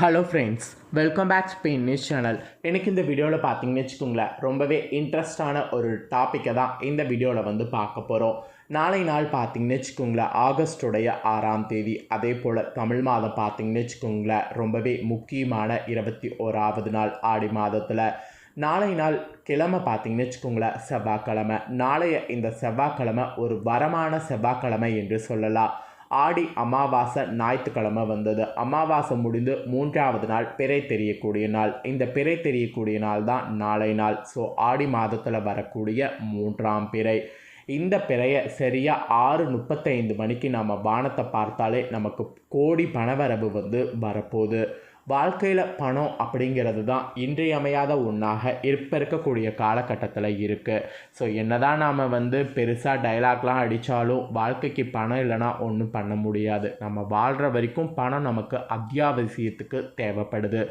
Hello friends welcome back Spain news channel எனக்கு இந்த வீடியோவில் பார்த்தீங்கன்னு வச்சுக்கோங்களேன் ரொம்பவே இன்ட்ரெஸ்டான ஒரு டாப்பிக்கை தான் இந்த வீடியோவில் வந்து பார்க்க போகிறோம் நாளை நாள் பார்த்தீங்கன்னு வச்சுக்கோங்களேன் ஆகஸ்டுடைய ஆறாம் தேதி. அதே போல் தமிழ் மாதம் பார்த்தீங்கன்னு வச்சுக்கோங்களேன் ரொம்பவே முக்கியமான இருபத்தி ஓராவது நாள் ஆடி மாதத்தில். நாளை நாள் கிழமை பார்த்தீங்கன்னு வச்சுக்கோங்களேன் செவ்வாய்க்கிழமை. நாளைய இந்த செவ்வாய்க்கிழமை ஒரு வரமான செவ்வாய்க்கிழமை என்று சொல்லலாம். ஆடி அமாவாசை ஞாயிற்றுக்கிழமை வந்தது. அமாவாசை முடிந்து மூன்றாவது நாள் பிறை தெரியக்கூடிய நாள். இந்த பிறை தெரியக்கூடிய நாள் தான் நாளை நாள். ஸோ ஆடி மாதத்தில் வரக்கூடிய மூன்றாம் பிறை. இந்த பிறையை சரியாக ஆறு முப்பத்தைந்து மணிக்கு நம்ம வானத்தை பார்த்தாலே நமக்கு கோடி பணவரவு வந்து வரப்போகுது. வாழ்க்கையில் பணம் அப்படிங்கிறது தான் இன்றியமையாத ஒன்றாக இப்போ இருக்கக்கூடிய காலகட்டத்தில் இருக்குது ஸோ என்னதான் நாம் வந்து பெருசாக டைலாக்லாம் அடித்தாலும் வாழ்க்கைக்கு பணம் இல்லைன்னா ஒன்றும் பண்ண முடியாது. நம்ம வாழ்கிற வரைக்கும் பணம் நமக்கு அத்தியாவசியத்துக்கு தேவைப்படுது.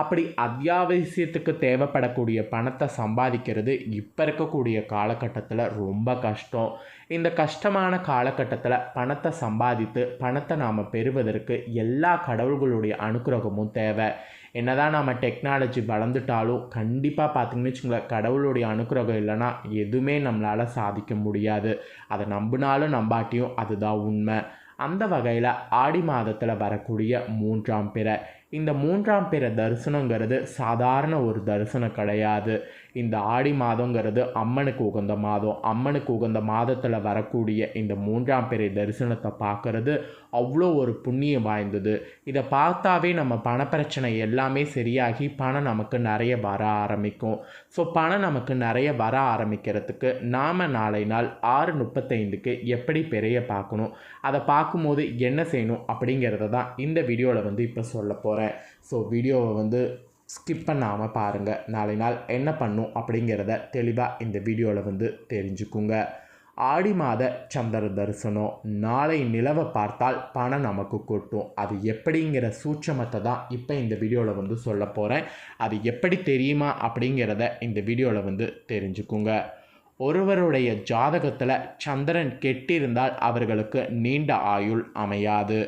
அப்படி அத்தியாவசியத்துக்கு தேவைப்படக்கூடிய பணத்தை சம்பாதிக்கிறது இப்போ இருக்கக்கூடிய காலகட்டத்தில் ரொம்ப கஷ்டம். இந்த கஷ்டமான காலகட்டத்தில் பணத்தை சம்பாதித்து பணத்தை நாம் பெறுவதற்கு எல்லா கடவுள்களுடைய அனுகிரகமும் தேவை. என்னதான் நம்ம டெக்னாலஜி வளர்ந்துட்டாலும் கண்டிப்பாக பார்த்தீங்கன்னு வச்சுங்களேன் கடவுளுடைய அனுகிரகம் இல்லைன்னா எதுவுமே நம்மளால் சாதிக்க முடியாது. அதை நம்பினாலும் நம்பாட்டியும் அதுதான் உண்மை. அந்த வகையில் ஆடி மாதத்தில் வரக்கூடிய மூன்றாம் பிற. இந்த மூன்றாம் பிற தரிசனங்கிறது சாதாரண ஒரு தரிசனம் கிடையாது. இந்த ஆடி மாதங்கிறது அம்மனுக்கு உகந்த மாதம். அம்மனுக்கு உகந்த மாதத்தில் வரக்கூடிய இந்த மூன்றாம் பெரிய தரிசனத்தை பார்க்கறது அவ்வளோ ஒரு புண்ணியம் வாய்ந்தது. இதை பார்த்தாவே நம்ம பணப்பிரச்சனை எல்லாமே சரியாகி பணம் நமக்கு நிறைய வர ஆரம்பிக்கும். ஸோ பணம் நமக்கு நிறைய வர ஆரம்பிக்கிறதுக்கு நாம் நாளை நாள் ஆறு முப்பத்தைந்துக்கு எப்படி பெரிய பார்க்கணும் அதை பார்க்கும்போது என்ன செய்யணும் அப்படிங்கிறத தான் இந்த வீடியோவில் வந்து இப்போ சொல்ல போகிறேன் ஸோ வீடியோவை வந்து ஸ்கிப் பண்ணாமல் பாருங்கள் நாளை நாள் என்ன பண்ணும் அப்படிங்கிறத தெளிவாக இந்த வீடியோவில் வந்து தெரிஞ்சுக்குங்க. ஆடி மாத சந்திர தரிசனம். நாளை நிலவை பார்த்தால் பணம் நமக்கு கொட்டும். அது எப்படிங்கிற சூட்சமத்தை தான் இப்போ இந்த வீடியோவில் வந்து சொல்ல போகிறேன் அது எப்படி தெரியுமா அப்படிங்கிறத இந்த வீடியோவில் வந்து தெரிஞ்சுக்குங்க. ஒருவருடைய ஜாதகத்தில் சந்திரன் கெட்டிருந்தால் அவர்களுக்கு நீண்ட ஆயுள் அமையாது.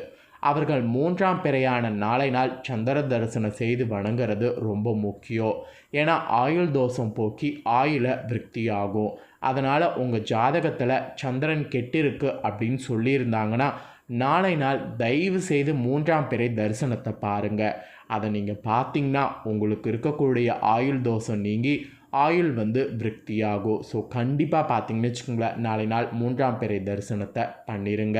அவர்கள் மூன்றாம் பிறையான நாளை நாள் சந்திர தரிசனம் செய்து வணங்குறது ரொம்ப முக்கியம். ஏன்னா ஆயுள் தோஷம் போக்கி ஆயுளை விருத்தியாகும். அதனால் உங்கள் ஜாதகத்தில் சந்திரன் கெட்டிருக்கு அப்படின்னு சொல்லியிருந்தாங்கன்னா நாளை நாள் தயவு செய்து மூன்றாம் பிறை தரிசனத்தை பாருங்கள் அதை நீங்கள் பார்த்தீங்கன்னா உங்களுக்கு இருக்கக்கூடிய ஆயுள் தோஷம் நீங்கி ஆயுள் வந்து விருத்தியாகும். ஸோ கண்டிப்பாக பார்த்தீங்கன்னு வச்சுக்கோங்களேன் நாளை நாள் மூன்றாம் பிறை தரிசனத்தை பண்ணிடுங்க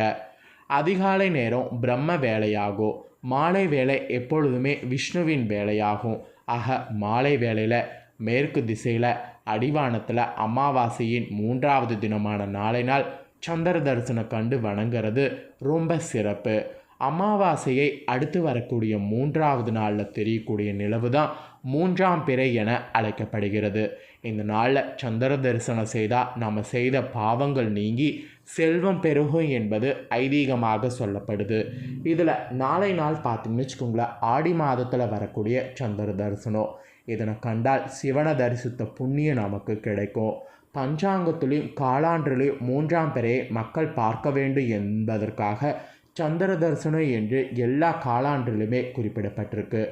அதிகாலை நேரம் பிரம்ம வேலையாகும். மாலை வேலை எப்பொழுதுமே விஷ்ணுவின் வேலையாகும். ஆக மாலை வேலையில் மேற்கு திசையில் அடிவானத்தில் அமாவாசையின் மூன்றாவது தினமான நாளை நாள் சந்திர தரிசனம் கண்டு வணங்குறது ரொம்ப சிறப்பு. அமாவாசையை அடுத்து வரக்கூடிய மூன்றாவது நாளில் தெரியக்கூடிய நிலவு தான் மூன்றாம் பிறை என அழைக்கப்படுகிறது. இந்த நாளில் சந்திர தரிசனம் செய்தால் நம்ம செய்த பாவங்கள் நீங்கி செல்வம் பெருகும் என்பது ஐதீகமாக சொல்லப்படுது. இதில் நாளை நாள் பார்த்தீங்கன்னு வச்சுக்கோங்களேன் ஆடி மாதத்தில் வரக்கூடிய சந்திர தரிசனம். இதனை கண்டால் சிவனை தரிசித்த புண்ணியம் நமக்கு கிடைக்கும். பஞ்சாங்கத்திலையும் காலாண்டிலையும் மூன்றாம் பிறையை மக்கள் பார்க்க வேண்டும் என்பதற்காக சந்திர தரிசனம் என்று எல்லா காலாண்டிலுமே குறிப்பிடப்பட்டிருக்கு.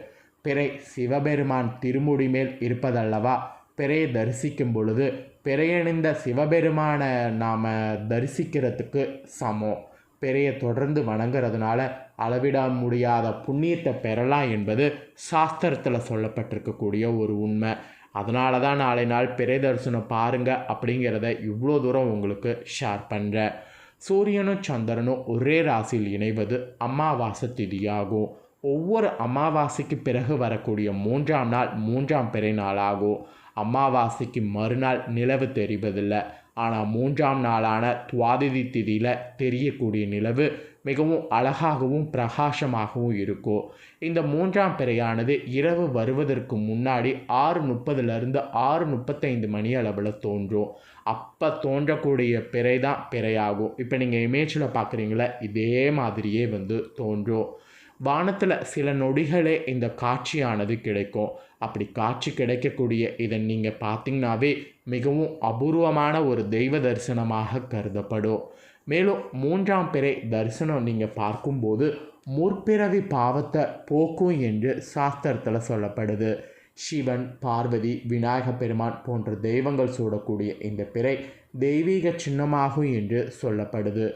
பிறை சிவபெருமான் திருமுடி மேல் இருப்பதல்லவா? பிறையை தரிசிக்கும் பொழுது பிறையணிந்த சிவபெருமானை நாம் தரிசிக்கிறதுக்கு சமம். பிறையை தொடர்ந்து வணங்குறதுனால அளவிட முடியாத புண்ணியத்தை பெறலாம் என்பது சாஸ்திரத்தில் சொல்லப்பட்டிருக்கக்கூடிய ஒரு உண்மை. அதனால தான் நாளை நாள் பிறை தரிசனம் பாருங்கள் அப்படிங்கிறத இவ்வளோ தூரம் உங்களுக்கு ஷேர் பண்ணுறேன் சூரியனும் சந்திரனும் ஒரே ராசியில் இணைவது அமாவாசை திதியாகும். ஒவ்வொரு அமாவாசைக்கு பிறகு வரக்கூடிய மூன்றாம் நாள் மூன்றாம் பிறை நாளாகும். அமாவாசைக்கு மறுநாள் நிலவு தெரிவதில்லை. ஆனால் மூன்றாம் நாளான துவாதிதி திதியில் தெரியக்கூடிய நிலவு மிகவும் அழகாகவும் பிரகாசமாகவும் இருக்கும். இந்த மூன்றாம் பிறையானது இரவு வருவதற்கு முன்னாடி ஆறு முப்பதுலேருந்து ஆறு முப்பத்தைந்து மணி அளவில் தோன்றும். அப்போ தோன்றக்கூடிய பிறை தான் பிறையாகும். இப்போ நீங்கள் இமேஜில் பார்க்குறீங்களா இதே மாதிரியே வந்து தோன்றும். வானத்தில் சில நொடிகளே இந்த காட்சியானது கிடைக்கும். அப்படி காட்சி கிடைக்கக்கூடிய இதை நீங்கள் பார்த்தீங்கன்னாவே மிகவும் அபூர்வமான ஒரு தெய்வ தரிசனமாக கருதப்படும். மேலும் மூன்றாம் பிறை தரிசனம் நீங்கள் பார்க்கும்போது முற்பிறவி பாவத்தை போக்கும் என்று சாஸ்திரத்தில் சொல்லப்படுது. சிவன் பார்வதி விநாயக பெருமான் போன்ற தெய்வங்கள் சூடக்கூடிய இந்த பிறை தெய்வீக சின்னமாகும் என்று சொல்லப்படுது.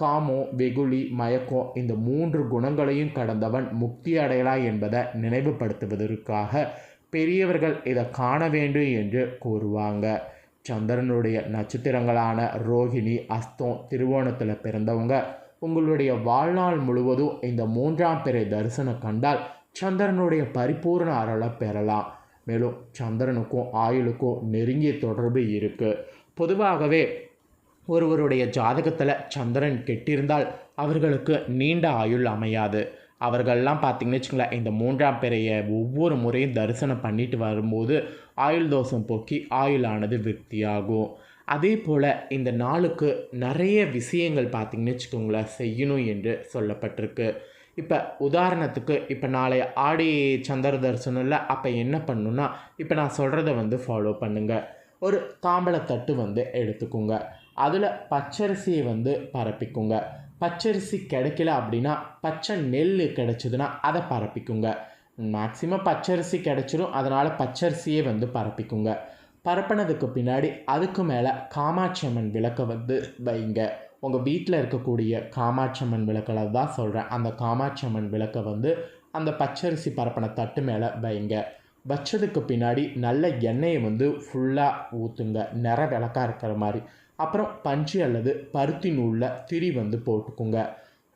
காமம் வெகுளி மயக்கம் இந்த மூன்று குணங்களையும் கடந்தவன் முக்தி அடையலாம் என்பதை நினைவுபடுத்துவதற்காக பெரியவர்கள் இதை காண வேண்டும் என்று கூறுவாங்க. சந்திரனுடைய நட்சத்திரங்களான ரோகிணி அஸ்தம் திருவோணத்தில் பிறந்தவங்க உங்களுடைய வாழ்நாள் முழுவதும் இந்த மூன்றாம் பிறை தரிசனம் கண்டால் சந்திரனுடைய பரிபூர்ண அருளை பெறலாம். மேலும் சந்திரனுக்கும் ஆயுளுக்கும் நெருங்கிய தொடர்பு இருக்குது பொதுவாகவே ஒருவருடைய ஜாதகத்தில் சந்திரன் கெட்டிருந்தால் அவர்களுக்கு நீண்ட ஆயுள் அமையாது. அவர்கள்லாம் பார்த்திங்கன்னு வச்சுங்களேன் இந்த மூன்றாம் பிறைய ஒவ்வொரு முறையும் தரிசனம் பண்ணிட்டு வரும்போது ஆயுள் தோஷம் போக்கி ஆயுளானது விருத்தியாகும். அதே போல் இந்த நாளுக்கு நிறைய விஷயங்கள் பார்த்திங்கன்னு வச்சுக்கோங்களேன் செய்யணும் என்று சொல்லப்பட்டிருக்கு. இப்போ உதாரணத்துக்கு இப்போ நாளை ஆடி சந்திர தரிசனம் இல்லை அப்போ என்ன பண்ணுன்னா இப்போ நான் சொல்கிறத வந்து ஃபாலோ பண்ணுங்கள் ஒரு தாம்பளத்தட்டு வந்து எடுத்துக்கோங்க. அதில் பச்சரிசியை வந்து பரப்பிக்குங்க. பச்சரிசி கிடைக்கல அப்படின்னா பச்சை நெல் கிடைச்சதுன்னா அதை பரப்பிக்குங்க. மேக்சிமம் பச்சரிசி கிடைச்சிடும் அதனால் பச்சரிசியே வந்து பரப்பிக்குங்க. பரப்பினதுக்கு பின்னாடி அதுக்கு மேலே காமாட்சி அம்மன் விளக்கை வந்து வைங்க. உங்கள் வீட்டில் இருக்கக்கூடிய காமாட்சி அம்மன் தான் சொல்கிறேன் அந்த காமாட்சி அம்மன் விளக்கை வந்து அந்த பச்சரிசி பரப்பின தட்டு மேலே வைங்க. வச்சதுக்கு பின்னாடி நல்ல எண்ணெயை வந்து ஃபுல்லாக ஊற்றுங்க நிற விளக்காக இருக்கிற மாதிரி. அப்புறம் பஞ்சு அல்லது பருத்தி நூலில் திரி வந்து போட்டுக்குங்க.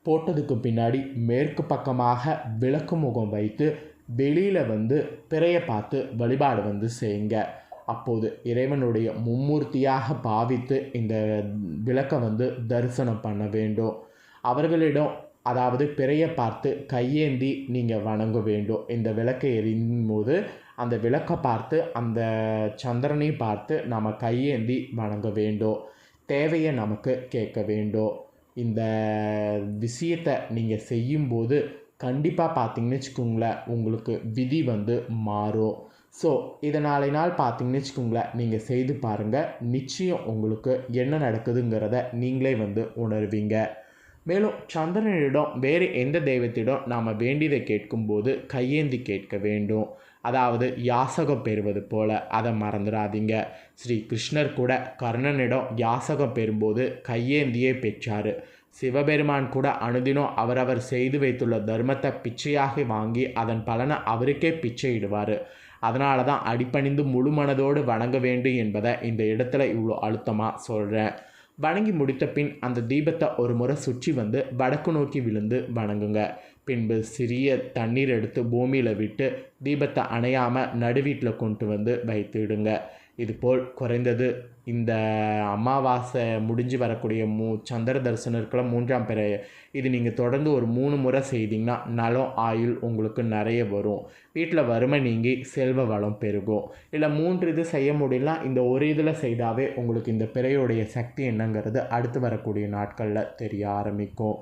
போட்டதுக்கு பின்னாடி மேற்கு பக்கமாக விளக்கு முகம் வைத்து வெளியில் வந்து பிறையை பார்த்து வழிபாடு வந்து செய்யுங்க. அப்போது இறைவனுடைய மும்மூர்த்தியாக பாவித்து இந்த விளக்கை வந்து தரிசனம் பண்ண வேண்டும். அவர்களிடம் அதாவது பிறையை பார்த்து கையேந்தி நீங்கள் வணங்க வேண்டும். இந்த விளக்கை எரியும் போது அந்த விளக்கை பார்த்து அந்த சந்திரனை பார்த்து நம்ம கையேந்தி வணங்க வேண்டும் தேவையை நமக்கு கேட்க வேண்டும் இந்த விஷயத்தை நீங்கள் செய்யும்போது கண்டிப்பாக பார்த்தீங்கன்னு வச்சுக்கோங்களேன் உங்களுக்கு விதி வந்து மாறும். ஸோ இதை நாளை நாள் பார்த்தீங்கன்னு வச்சுக்கோங்களேன் நீங்கள் செய்து பாருங்கள் நிச்சயம் உங்களுக்கு என்ன நடக்குதுங்கிறத நீங்களே வந்து உணர்வீங்க. மேலும் சந்திரனிடம் வேறு எந்த தெய்வத்திடம் நாம் வேண்டியதை கேட்கும்போது கையேந்தி கேட்க வேண்டும். அதாவது யாசகம் பெறுவது போல. அதை மறந்துடாதீங்க. ஸ்ரீ கிருஷ்ணர் கூட கர்ணனிடம் யாசகம் பெறும்போது கையேந்தியே பெற்றார். சிவபெருமான் கூட அனுதினம் அவரவர் செய்து வைத்துள்ள தர்மத்தை பிச்சையாக வாங்கி அதன் பலனை அவருக்கே பிச்சையிடுவார். அதனால தான் அடிப்பணிந்து முழு மனதோடு வணங்க வேண்டும் என்பதை இந்த இடத்துல இவ்வளோ அழுத்தமாக சொல்கிறேன் வணங்கி முடித்த பின் அந்த தீபத்தை ஒரு முறை சுற்றி வந்து வடக்கு நோக்கி விழுந்து வணங்குங்க. பின்பு சிறிய தண்ணீர் எடுத்து பூமியில் விட்டு தீபத்தை அணையாமல் நடுவீட்டில் கொண்டு வந்து வைத்துடுங்க. இதுபோல் குறைந்தது இந்த அமாவாசை முடிஞ்சு வரக்கூடிய மூ சந்திர தரிசனம் இருக்கிற மூன்றாம் பிறைய இது நீங்கள் தொடர்ந்து ஒரு மூணு முறை செய்தீங்கன்னா நலம் ஆயுள் உங்களுக்கு நிறைய வரும். வீட்டில் வறுமை நீங்கி செல்வ வளம் பெருகும். இல்லை மூன்று இது செய்ய முடியல இந்த ஒரு இதில் செய்தாவே உங்களுக்கு இந்த பிறையுடைய சக்தி என்னங்கிறது அடுத்து வரக்கூடிய நாட்களில் தெரிய ஆரம்பிக்கும்.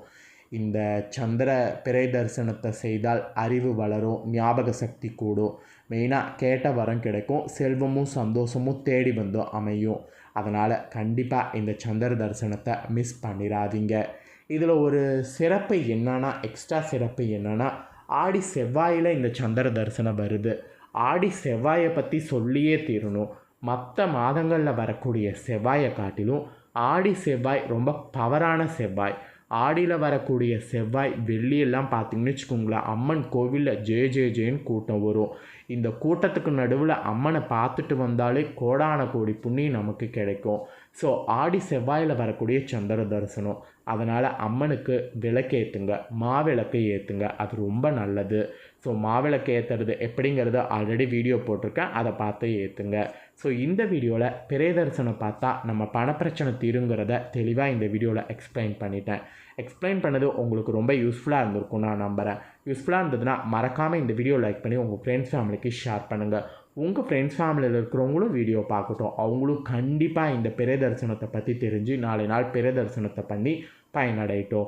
இந்த சந்திர பிறை தரிசனத்தை செய்தால் அறிவு வளரும் ஞாபக சக்தி கூடும். மெயினாக கேட்ட வரம் கிடைக்கும் செல்வமும் சந்தோஷமும் தேடி வந்தும் அமையும். அதனால் கண்டிப்பாக இந்த சந்திர தரிசனத்தை மிஸ் பண்ணிடாதீங்க இதில் ஒரு சிறப்பு என்னன்னா எக்ஸ்ட்ரா சிறப்பு என்னன்னா ஆடி செவ்வாயில் இந்த சந்திர தரிசனம் வருது. ஆடி செவ்வாயை பற்றி சொல்லியே தீரணும். மற்ற மாதங்களில் வரக்கூடிய செவ்வாயை காட்டிலும் ஆடி செவ்வாய் ரொம்ப பவரான செவ்வாய். ஆடியில் வரக்கூடிய செவ்வாய் வெள்ளியெல்லாம் பார்த்தீங்கன்னு வச்சுக்கோங்களேன் அம்மன் கோவிலில் ஜெய ஜெய ஜெயன்னு கூட்டம் வரும். இந்த கூட்டத்துக்கு நடுவில் அம்மனை பார்த்துட்டு வந்தாலே கோடான கோடி புண்ணியம் நமக்கு கிடைக்கும். ஸோ ஆடி செவ்வாயில் வரக்கூடிய சந்திர தரிசனம். அதனால் அம்மனுக்கு விளக்கேற்றுங்க மாவிளக்கு ஏற்றுங்க அது ரொம்ப நல்லது. ஸோ மாவிளக்கு ஏற்றுறது எப்படிங்கிறத ஆல்ரெடி வீடியோ போட்டிருக்கேன். அதை பார்த்து ஏற்றுங்க ஸோ இந்த வீடியோவில் பிறை தரிசனம் பார்த்தா நம்ம பணப்பிரச்சனை தீருங்கிறத தெளிவாக இந்த வீடியோவில் எக்ஸ்பிளைன் பண்ணிட்டேன். எக்ஸ்பிளைன் பண்ணது உங்களுக்கு ரொம்ப யூஸ்ஃபுல்லாக இருந்திருக்கும் நான் நம்புகிறேன் யூஸ்ஃபுல்லாக இருந்ததுன்னா மறக்காமல் இந்த வீடியோ லைக் பண்ணி உங்கள் ஃப்ரெண்ட்ஸ் ஃபேமிலிக்கு ஷேர் பண்ணுங்கள் உங்கள் ஃப்ரெண்ட்ஸ் ஃபேமிலியில் இருக்கிறவங்களும் வீடியோ பார்க்கட்டும். அவங்களும் கண்டிப்பாக இந்த பிறை தரிசனத்தை பற்றி தெரிஞ்சு நாளை நாள் பிறை தரிசனத்தை பண்ணி பயனடையட்டும்.